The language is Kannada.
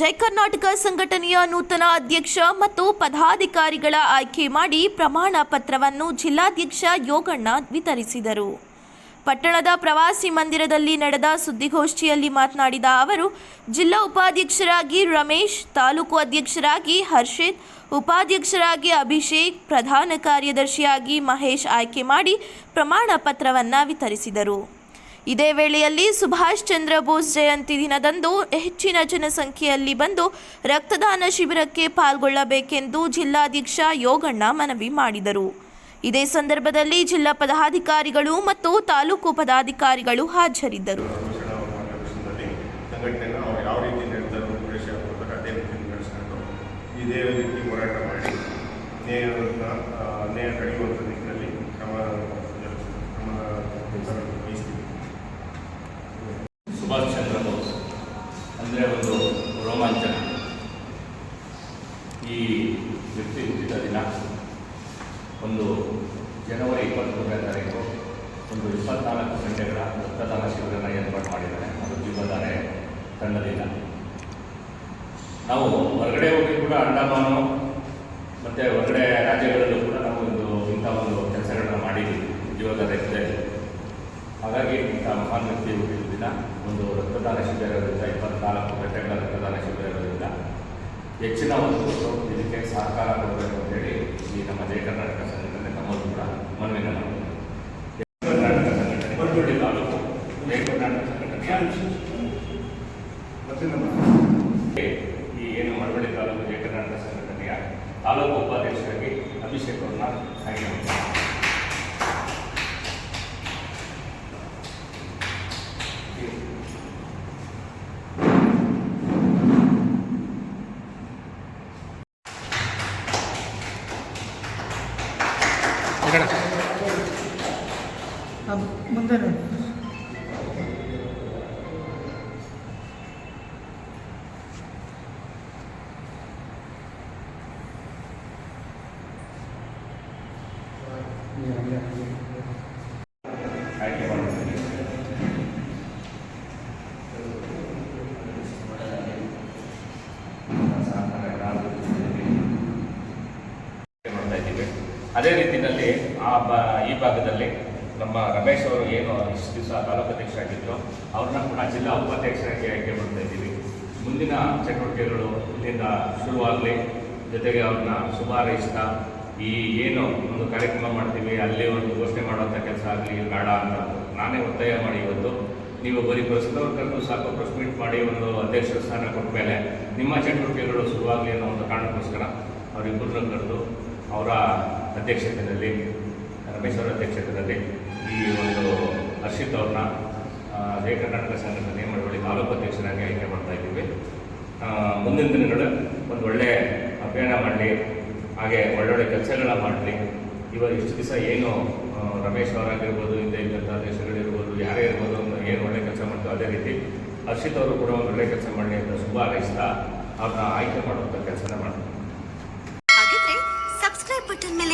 ಜೈ ಕರ್ನಾಟಕ ಸಂಘಟನೆಯ ನೂತನ ಅಧ್ಯಕ್ಷ ಮತ್ತು ಪದಾಧಿಕಾರಿಗಳ ಆಯ್ಕೆ ಮಾಡಿ ಪ್ರಮಾಣ ಪತ್ರವನ್ನು ಜಿಲ್ಲಾಧ್ಯಕ್ಷ ಯೋಗಣ್ಣ ವಿತರಿಸಿದರು. ಪಟ್ಟಣದ ಪ್ರವಾಸಿ ಮಂದಿರದಲ್ಲಿ ನಡೆದ ಸುದ್ದಿಗೋಷ್ಠಿಯಲ್ಲಿ ಮಾತನಾಡಿದ ಅವರು, ಜಿಲ್ಲಾ ಉಪಾಧ್ಯಕ್ಷರಾಗಿ ರಮೇಶ್, ತಾಲೂಕು ಅಧ್ಯಕ್ಷರಾಗಿ ಹರ್ಷಿತ್, ಉಪಾಧ್ಯಕ್ಷರಾಗಿ ಅಭಿಷೇಕ್, ಪ್ರಧಾನ ಕಾರ್ಯದರ್ಶಿಯಾಗಿ ಮಹೇಶ್ ಆಯ್ಕೆ ಮಾಡಿ ಪ್ರಮಾಣ ಪತ್ರವನ್ನು ವಿತರಿಸಿದರು. ಇದೇ ವೇಳೆಯಲ್ಲಿ ಸುಭಾಷ್ ಚಂದ್ರ ಬೋಸ್ ಜಯಂತಿ ದಿನದಂದು ಹೆಚ್ಚಿನ ಜನಸಂಖ್ಯೆಯಲ್ಲಿ ಬಂದು ರಕ್ತದಾನ ಶಿಬಿರಕ್ಕೆ ಪಾಲ್ಗೊಳ್ಳಬೇಕೆಂದು ಜಿಲ್ಲಾಧ್ಯಕ್ಷ ಯೋಗಣ್ಣ ಮನವಿ ಮಾಡಿದರು. ಇದೇ ಸಂದರ್ಭದಲ್ಲಿ ಜಿಲ್ಲಾ ಪದಾಧಿಕಾರಿಗಳು ಮತ್ತು ತಾಲೂಕು ಪದಾಧಿಕಾರಿಗಳು ಹಾಜರಿದ್ದರು. ಇದೇ ರೀತಿ ಹೋರಾಟ ಮಾಡಿ ನ್ಯಾಯವನ್ನು ನೇಯ ಕಳೆಯುವಂಥ ನಿಟ್ಟಿನಲ್ಲಿ ಕ್ರಮ ವಹಿಸ್ತೀವಿ ಸುಭಾಷ್ ಚಂದ್ರ ಬೋಸ್ ಅಂದರೆ ಒಂದು ರೋಮಾಂಚನ. ಈ ವ್ಯಕ್ತಿ ಹುಟ್ಟಿದ ದಿನ, ಒಂದು ಜನವರಿ ಇಪ್ಪತ್ತ್ಮೂರನೇ ತಾರೀಕು, ಒಂದು ಇಪ್ಪತ್ನಾಲ್ಕು ಗಂಟೆಗಳ ರಕ್ತದಾನ ಶಿಬಿರನ ಏರ್ಪಾಡು ಮಾಡಿದ್ದಾರೆ. ಅದು ಜೀವದಾರೆ ತಂಡದಿಂದ ನಾವು ಹೊರಗಡೆ ಹೋಗಿ ಕೂಡ ಅಂಡಮಾನು, ಮತ್ತು ಹೊರಗಡೆ ರಾಜ್ಯಗಳಲ್ಲೂ ಕೂಡ ನಾವು ಒಂದು ಇಂಥ ಒಂದು ಕೆಲಸಗಳನ್ನ ಮಾಡಿದ್ದೀವಿ ಜೀವದಾರೆ ಹಾಗಾಗಿ ಇಂಥ ಮಹಾನ್ ವ್ಯಕ್ತಿ ಹುಟ್ಟಿದ ದಿನ, ಒಂದು ರಕ್ತದಾನ ಶಿಬಿರ ಇಪ್ಪತ್ತು ಗಂಟೆಗಳ ರಕ್ತದಾನ ಶಿಬಿರ ಇರೋದ್ರಿಂದ ಹೆಚ್ಚಿನ ಒಂದು ಇದಕ್ಕೆ ಸಹಕಾರ ಕೊಡಬೇಕು ಅಂತೇಳಿ ಈ ನಮ್ಮ ಜಯ ಕರ್ನಾಟಕ ಸಂಘಟನೆ ನಮ್ಮದು ಕೂಡ ಮನವಿನ ಕರ್ನಾಟಕ ಸಂಘಟನೆ ಮಳವಳ್ಳಿ ತಾಲೂಕು ಜಯ ಕರ್ನಾಟಕ ಸಂಘಟನೆಯ ಮತ್ತು ನಮ್ಮ ಈ ಏನು ಮಳವಳ್ಳಿ ತಾಲೂಕು ಜಯ ಕರ್ನಾಟಕ ಸಂಘಟನೆಯ ತಾಲೂಕು ಉಪಾಧ್ಯಕ್ಷರಾಗಿ ಅಭಿಷೇಕ್ ಅವ್ರನ್ನ ಆಯ್ಕೆ ಮಾಡಿದ್ದಾರೆ ಅದು ಮುಂದೆ ನೋಡಿ ಆಯ್ಕೆ ಮಾಡಿದ್ದೀನಿ ಮಾಡ್ತಾ ಇದ್ದೀವಿ ಅದೇ ರೀತಿಯಲ್ಲಿ ಆ ಬ, ಈ ಭಾಗದಲ್ಲಿ ನಮ್ಮ ರಮೇಶ್ ಅವರು ಏನು ಇಷ್ಟು ದಿವಸ ತಾಲೂಕು ಅಧ್ಯಕ್ಷರಾಗಿದ್ದರು ಅವ್ರನ್ನ ಕೂಡ ಜಿಲ್ಲಾ ಉಪಾಧ್ಯಕ್ಷರಾಗಿ ಆಯ್ಕೆ ಮಾಡ್ತಾ ಇದ್ದೀವಿ. ಮುಂದಿನ ಚಟುವಟಿಕೆಗಳು ಇಲ್ಲಿಂದ ಶುರುವಾಗಲಿ, ಜೊತೆಗೆ ಅವ್ರನ್ನ ಹಾರೈಸ್ತಾ ಈ ಏನು ಒಂದು ಕಾರ್ಯಕ್ರಮ ಮಾಡ್ತೀವಿ, ಅಲ್ಲಿ ಒಂದು ಘೋಷಣೆ ಮಾಡುವಂಥ ಕೆಲಸ ಆಗಲಿ, ಬೇಡ ಅಂತ ನಾನೇ ಒತ್ತಾಯ ಮಾಡಿ ಇವತ್ತು. ನೀವು ಬರೀ ಕರೆದು ಸಾಕು ಪ್ರೆಸ್ ಮೀಟ್ ಮಾಡಿ ಒಂದು ಅಧ್ಯಕ್ಷರ ಸ್ಥಾನ ಕೊಟ್ಟ ಮೇಲೆ ನಿಮ್ಮ ಚಟುವಟಿಕೆಗಳು ಶುರುವಾಗಲಿ ಅನ್ನೋ ಒಂದು ಕಾರಣಕ್ಕೋಸ್ಕರ ಅವರಿಬ್ಬರನ್ನ ಕರೆದು ಅವರ ಅಧ್ಯಕ್ಷತೆಯಲ್ಲಿ, ರಮೇಶ್ ಅವರ ಅಧ್ಯಕ್ಷತೆಯಲ್ಲಿ ಈ ಒಂದು ಹರ್ಷಿತ್ ಅವ್ರನ್ನ ಜಯ ಕರ್ನಾಟಕ ಸಂಘದ ನೇಮಕಗಳಲ್ಲಿ ತಾಲೂಕು ಅಧ್ಯಕ್ಷರಾಗಿ ಆಯ್ಕೆ ಮಾಡ್ತಾ ಇದ್ದೀವಿ. ಮುಂದಿನ ದಿನಗಳು ಒಂದು ಒಳ್ಳೆ ಅಭಿಯಾನ ಮಾಡಲಿ, ಹಾಗೆ ಒಳ್ಳೊಳ್ಳೆ ಕೆಲಸಗಳನ್ನ ಮಾಡಲಿ. ಇವಾಗ ಇಷ್ಟು ದಿವಸ ಏನು ರಮೇಶ್ ಅವರಾಗಿರ್ಬೋದು, ಹಿಂದೆ ಇದ್ದಂಥ ಅಧ್ಯಕ್ಷಗಳಿರ್ಬೋದು ಯಾರೇ ಇರ್ಬೋದು, ಏನು ಒಳ್ಳೆ ಕೆಲಸ ಮಾಡ್ತೀವಿ ಅದೇ ರೀತಿ ಹರ್ಷಿತ್ ಅವರು ಕೂಡ ಒಂದು ಒಳ್ಳೆ ಕೆಲಸ ಮಾಡಲಿ ಅಂತ ಶುಭ ಹಾರೈಸ್ತಾ ಅವ್ರನ್ನ ಆಯ್ಕೆ ಮಾಡುವಂಥ ಕೆಲಸನ ಮಾಡ್ತೀವಿ ಹಾಗಿದ್ರೆ ಸಬ್ಸ್ಕ್ರೈಬ್ ಬಟನ್ ಮೇಲೆ